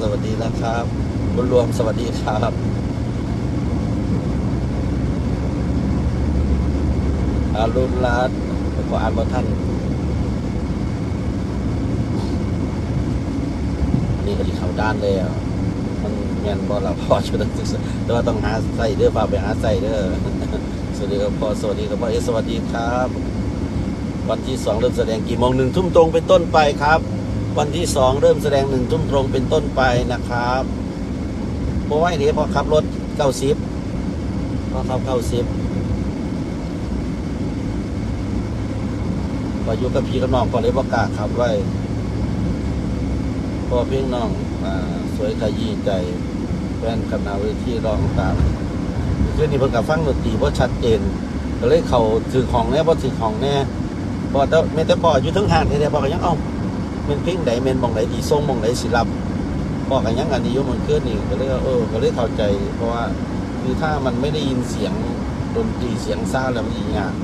สวัสดีนะครับบุญรวมสวัสดีครับอารุณรัตน์ก็อ่านว่าท่านนี่ก็ที่เขาด้านเลยอะมันแมนบอลเราพอชุดนักศึกษาแต่ว่าต้องหาใส่เด้อฝากไปหาใส่เด้อสวัสดีครับพ่อสวัสดีครับพ่อเอสวัสดีครับ วันที่สองเริ่มแสดงกี่โมงหนึ่งทุ่มตรงเป็นต้นไปครับ วันที่สองเริ่มแสดงหนึ่งทุ่มตรงเป็นต้นไปนะครับเพราะว่าไอ้นี้พอขับรถเก้าสิบพอขับเก้าสิบพออยู่กับพี่กับน้องพอเลยประกาศขับไว้พอเพียงน้องอสวยขยี้ใจแฟนคณะเวทีร้องตามคือนี่เพิ่นกับฟังดนตรีว่าชัดเจนก็เลยเขาถือของแน่พอถือของแน่พอแต่แม่แต่พออยู่ทั้งห่านที่เดียวพอก็ยังเอา มนเพลงใดเมนมองไหนดีทรงมองไหนสิรับพอกันยังอันนี้ยุ่มันขึ้นนี่ก็เลยว่าเออก็เลยเข้าใจ เพราะว่าคือถ้ามันไม่ได้ยินเสียงดนตรีเสียงซ่าแล้วมันอีกอย่าง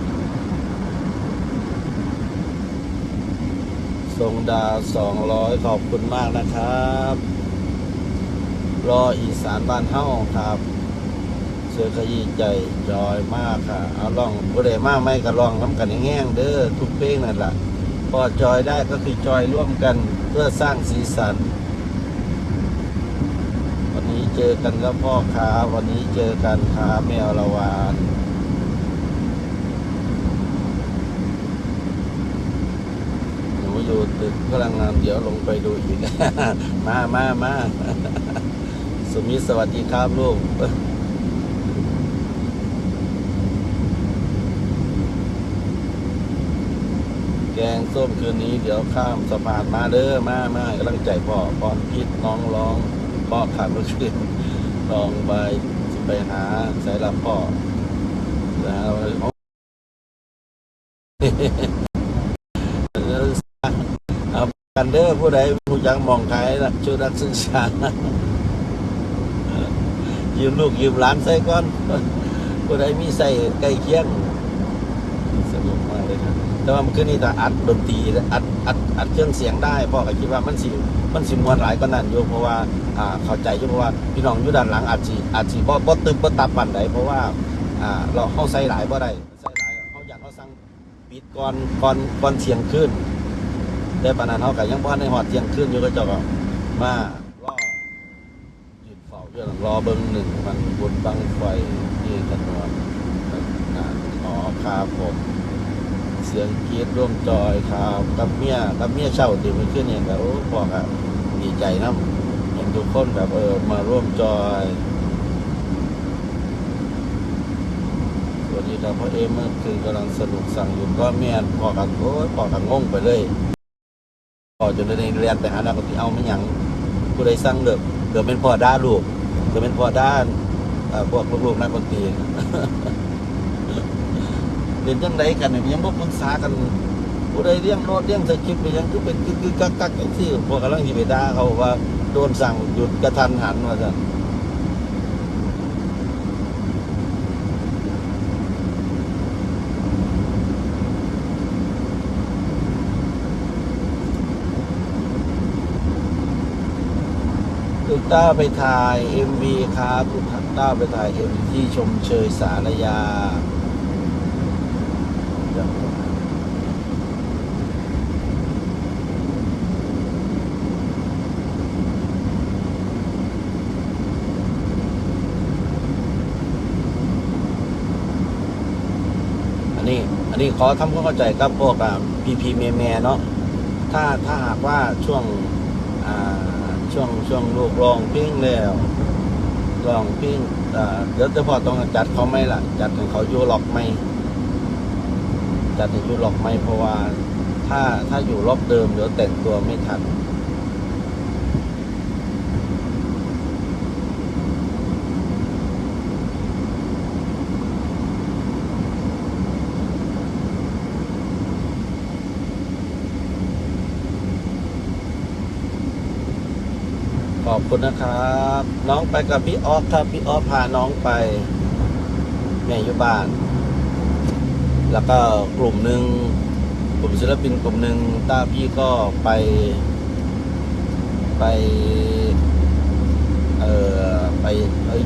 ทรงดาวสองร้อยขอบคุณมากนะครับ รออีสานบ้านเฮ้าครับเสือขยี้ใจจอยมากค่ะ เอาล่องบ่ได้มากไม่ก็ลองน้ำกันแง่งเด้อทุกเพลงนั่นแหละ พอจอยได้ก็คือจอยร่วมกันเพื่อสร้างสีสัน วันนี้เจอกันครับพ่อค้าวันนี้เจอกันครับแมวละวานหนูอยู่ตึกพลังงานเดี๋ยวลงไปดูอีก มามามาสุมิสวัสดีครับลูก แกง ส้มคืนนี้ เดี๋ยวข้ามสะพานมาเด้อมามากำลังใจพ่อพรพิษน้องร้องพ่อขาดเมื่อคืนลองไปไปหาสายลับพ่อแล้วเอากันเด้อผู้ใดผู้ยังมองใครนะช่วยรักศึกษายืมลูกยืมหลานใส่ก่อนผู้ใดมีใส่ใกล้เคียงสนุกมากเลยครับ แต่ว่ามันคือนี่แต่อัดดนตรีอัดอัดอัดเครื่องเสียงได้พ่อก็คิดว่ามันสิมันสิมวนหลายก็นั่นอยู่เพราะว่าอ่าเข้าใจอยู่เพราะว่าพี่น้องอยู่ด้านหลังอาจสิอาจสิบ่บ่ตึมบ่ตับปานใดเพราะว่าอ่าเราเข้าใส่หลายบ่ได้ใส่หลายเขาอยากเขาสั่งปิดก่อนก่อนก่อนเสียงขึ้นแต่ปานนั้นเขาก็ยังบ่ได้ฮอดเที่ยงคืนอยู่ก็เจ้าก็มารอยืนเฝ้าอยู่นั่นรอเบิ่งหนึ่งมันบนบังไฟที่กันนวนงานอ๋อครับผม เสียงกรีดร่วมจอยครับกับเมียกับเมียเช่าที่มันขึ้นเนี่ยแบบโอ้พ่อก็ดีใจนะเห็นทุกคนแบบเออมาร่วมจอยสวัสดีครับพ่อเอเมื่อคืนกำลังสนุกสั่งอยู่ก็เมียนพ่อกันโอ้ยพ่อกันงงไปเลยพอจนได้เรียนไปหาดาวก็ที่เอาไม่หยังผู้ใดสั่งเดือบเกือบเป็นพ่อด้าลูกเกือบเป็นพ่อด้านพวกลูกๆนักดนตรี เรียนจังไดกันเนี่ยยังบ่ปรึกษากันผู้ใดเลี้ยงโน้ตเลี้ยงสคริปต์ไปยังคือเป็นคือคือกักกักอย่างที่พวกกำลังที่ไปด่าเขาว่าโดนสั่งหยุดกระทันหันว่าจะทุต้าไปถ่าย MV ครับทุกต้าไปถ่าย MV ที่ชมเชยสารยา อั นี้ อันนี้ขอทำความเข้าใจกับพวกพีพีเมแมเนาะถ้าถ้าหากว่าช่วงอ่าช่วงช่วงลูกลองปิ้งแล้วลองปิ้งอ่าเดี๋ยวจะพอต้องจัดเขาไหมล่ะ จัดให้เขาอยู่ล็อกไหมจัดให้อยู่ล็อกไหมเพราะว่าถ้าถ้าอยู่ล็อกเดิมเดี๋ยวแต่งตัวไม่ทัน คุณนะครับ น้องไปกับพี่ออฟครับพี่ออฟพาน้องไปแม่อยู่บ้าน แล้วก็กลุ่มหนึ่งกลุ่มศิลปินกลุ่มหนึ่งต้าพี่ก็ไป ไป เอ่อไป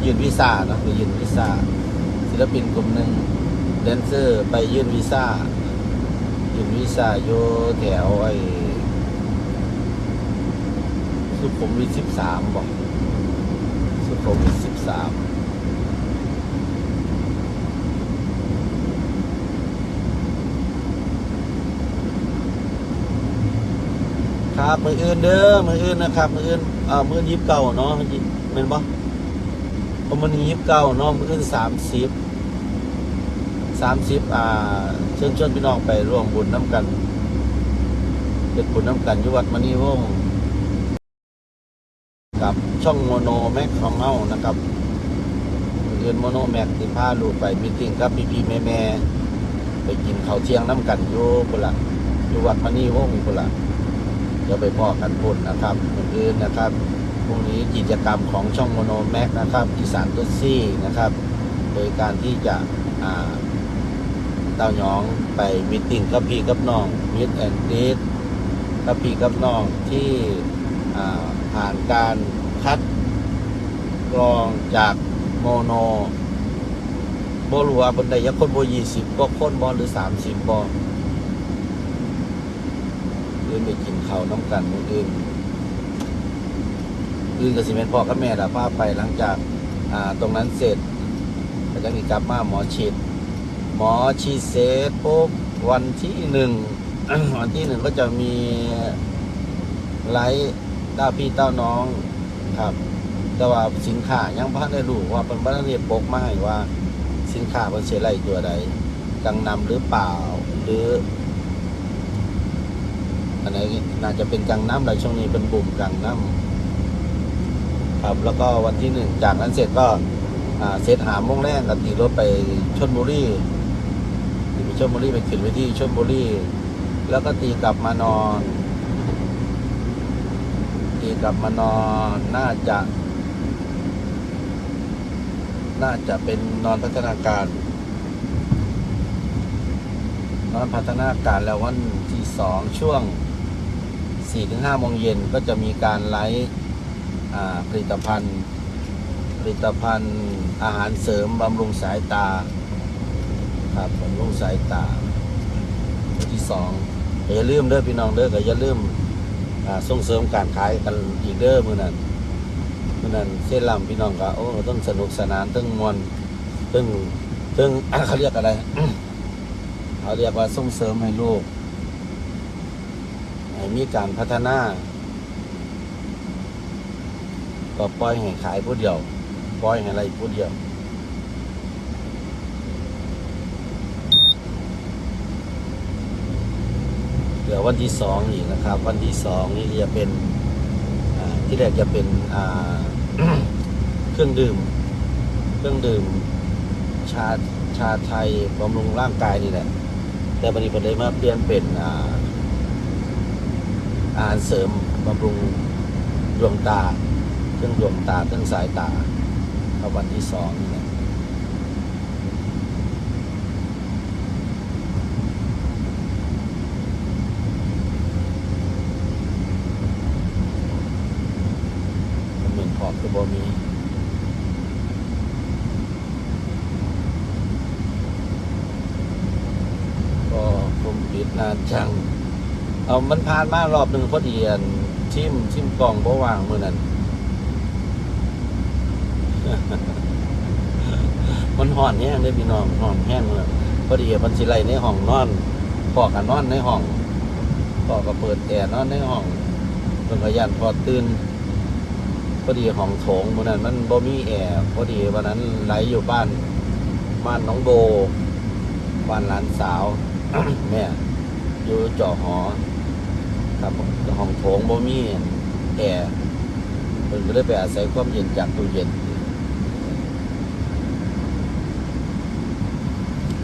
ยื่นวีซ่านะไปยื่นวีซ่าศิลปินกลุ่มหนึ่งแดนเซอร์ ไปยื่นวีซ่ายื่นวีซ่าอยู่แถวไอ้ สุขุมวิทสิบสามบอกสุขุมวิทสิบสามครับมืออื่นเด้อมืออื่นนะครับมืออื่นอ่ามือยิบเก่าเนาะยิบเป็นปะประมาณยิบเก่าเนาะมืออื่นสามสิบสามสิบอ่าเชิญชวนพี่น้องไปร่วมบุญน้ำกันเป็นบุญน้ำกันยุวัดมณีวงศ์ ช่องโมโนแม็กของเฮานะครับมืออื่นโมโนแม็กที่พาลูกไปมีตติ้งกับพี่พี่แม่แม่ไปกินข้าวเที่ยงน้ำกันอยู่บุละอยู่วัดมณีวงศ์บุละเดี๋ยวไปพ่อกันพุ่นนะครับคนอื่นนะครับพรุ่งนี้กิจกรรมของช่องโมโนแม็กนะครับอีสานตุซี่นะครับ โดยการที่จะอ่าเต้าหยองไปมิทติ้งกับพี่กับน้องมิดแอนดีดกับพี่กับน้องที่อ่าผ่านการ คัดกรองจากโมโนบรัวบนใดยักคนโบยี่สิบก็คนบอลหรือสามสิบบอลอื่นไปกินข้าวน้ำกันมื้ออื่นอื่นก็สิเป็นพ่อกับแม่ละพาไปหลังจากอ่าตรงนั้นเสร็จก็จะมีกลับมาหมอฉีดหมอฉีดเสร็จปุ๊บวันที่หนึ่งวันที่หนึ่งก็จะมีไลฟ์เต้าพี่เต้าน้อง ครับ แต่ว่าสินค้ายังพันได้รู้ว่าเป็นบ้านเรียนปกมาให้ว่า สินค้าเป็นเสียไรตัวใดกังนำหรือเปล่าหรืออันไหนน่าจะเป็นกลางน้ำเลยช่วงนี้เป็นบุ่มกลางน้ำครับ แล้วก็วันที่หนึ่งจากนั้นเสร็จก็เสร็จหามงแรกก็ตีรถไปชนบุรีตีไปชนบุรีไปขึ้นไปที่ชนบุรีแล้วก็ตีกลับมานอน ตีกลับมานอนน่าจะ น่าจะเป็นนอนพัฒนาการ นอนพัฒนาการแล้ววันที่สองช่วงสี่ถึงห้าโมงเย็นก็จะมีการไลฟ์อ่ผลิตภัณฑ์ ผลิตภัณฑ์อาหารเสริมบำรุงสายตา ครับบำรุงสายตาวันที่สองอย่าลืมเด้อพี่น้องเด้อก็อย่าลืม ส่งเสริมการขายกันอีกเด้อมือนั้นมือนั้นเส้นลำพี่น้องก็โอ้ต้องสนุกสนานต้องมวนต้องต้องเขาเรียกอะไรเขาเรียกว่าส่งเสริมให้ลูกให้มีการพัฒนาก็ปล่อยให้ขายผู้เดียว ปล่อยให้อะไรผู้เดียว ดี๋ยววันที่สองอีกนะครับ วันที่สองนี่จะเป็นที่แรกจะเป็นเครื่องดื่ม เครื่องดื่มชาชาไทยบำรุงร่างกายนี่แหละ แต่วันนี้ประเด็นมาเปลี่ยนเป็นอ่าหารเสริมบำรุงดวงตา เครื่องดวงตาเครื่องสายตาเอาวันที่สองนี่แหละเหมื อบคือบมีก็ผมปิดนานจังเอามันผ่านมารอบหนึ่งพอดีอันชิมชิมกล่องบ่ว่างมือนั้นมันห่อนแห้งเลยพี่น้องห่อนแห้งเลยพอดีมันสิไลในห้องนอนพอกันนอนในห้องพอก็เปิดแอร์นอนในห้องเพิ่นก็ยันพอตื่น พอดีห้องโถงมื้อนั้นมันบ่มีแอร์พอดีวันนั้นไหลอยู่บ้าน บ้านน้องโบ บ้านหลานสาวแม่อยู่เจาะหอ ครับห้องโถงบ่มีแอร์เพิ่นก็เลยไปอาศัยความเย็นจากตู้เย็น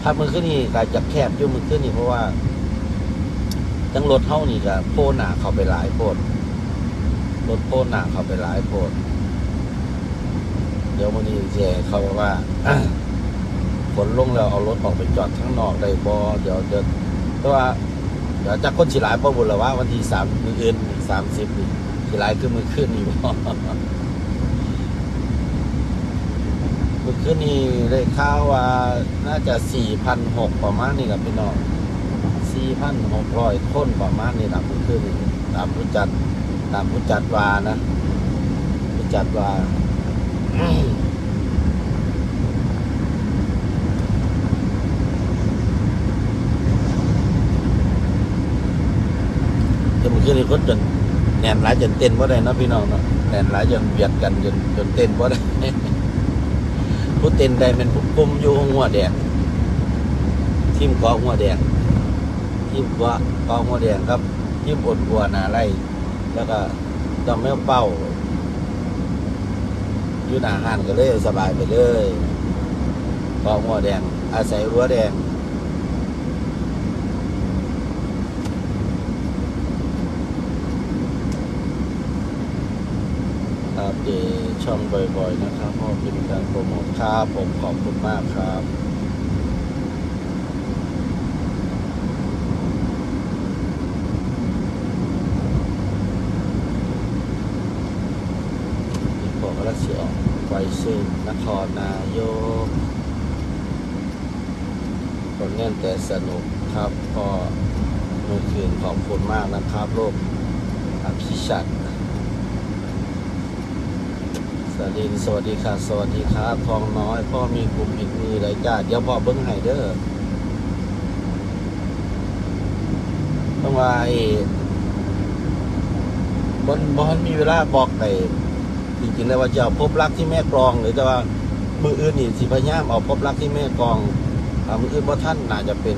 ถ้ามือขึ้นนี่ก็จะแคบยู่มือขึ้นนี่เพราะว่าทั้งรถเท่านี่ก็โพหนาเข้าไปหลายโพด รถโพหนาเขาไปหลายโพดเดี๋ยวมันนี้เจเขาบอกว่าฝนลงแล้วเอารถออกไปจอดข้างนอกได้บ่เดี๋ยวเดี๋ยวเพราะว่าเดี๋ยวจะคนสิหลายบ่บุญแล้วว่าวันที่สามมืออื่นสามสิบนี่สิหลายคือมือขึ้นนี่บ่คือขึ้นนี้ได้ข่าวว่าน่าจะสี่พันหกประมาณนี้แหละพี่น้องสี่พันหกร้อยคนประมาณนี้แหละมือคืนนี้ตามผู้จัด ตามผู้จัดวานะผู้จัดวาจะมันขึ้นในคนจนแน่นหลายจนเต้นว่าได้นะพี่น้องเนาะแน่นหลายจนเบียดกันจนจนเต้นว่าได้ผู้เต้นได้เป็นผู้กุมอยู่หัวแดงทีมกาะหัวแดงทีมกาะเกาะหัวแดงครับทีมอดบัวนาไร่ แล้วก็จอมแม่เป้าอยู่หน้าห้านก็เลยสบายไปเลยเกาะหัวแดง อาศัยรั้วแดงอัปเดตช่องบ่อยๆนะครับเพราะเป็นการโปรโมทครับผมขอบคุณมากครับอีกพวกรัสเซียออกไฟ ซึ่งนครนายกผลงานแต่สนุกครับก็เมื่อคืนขอบคุณมากนะครับโลกอภิชัดสวัสดีสวัสดีค่ะ สวัสดีครับทองน้อย พ่อมีกลุ่มอีกมือไรจ้าเดี๋ยวพ่อเบิ้งไห้เด้อต้องว่าไอ้บนบอนมีเวลาบอกไป จริงๆแล้วว่าจะเอาพบรักที่แม่กรอง หรือแต่ว่ามืออื่นนี่สิพยายามเอาพบรักที่แม่กรองมืออื่นว่าท่านน่าจะเป็น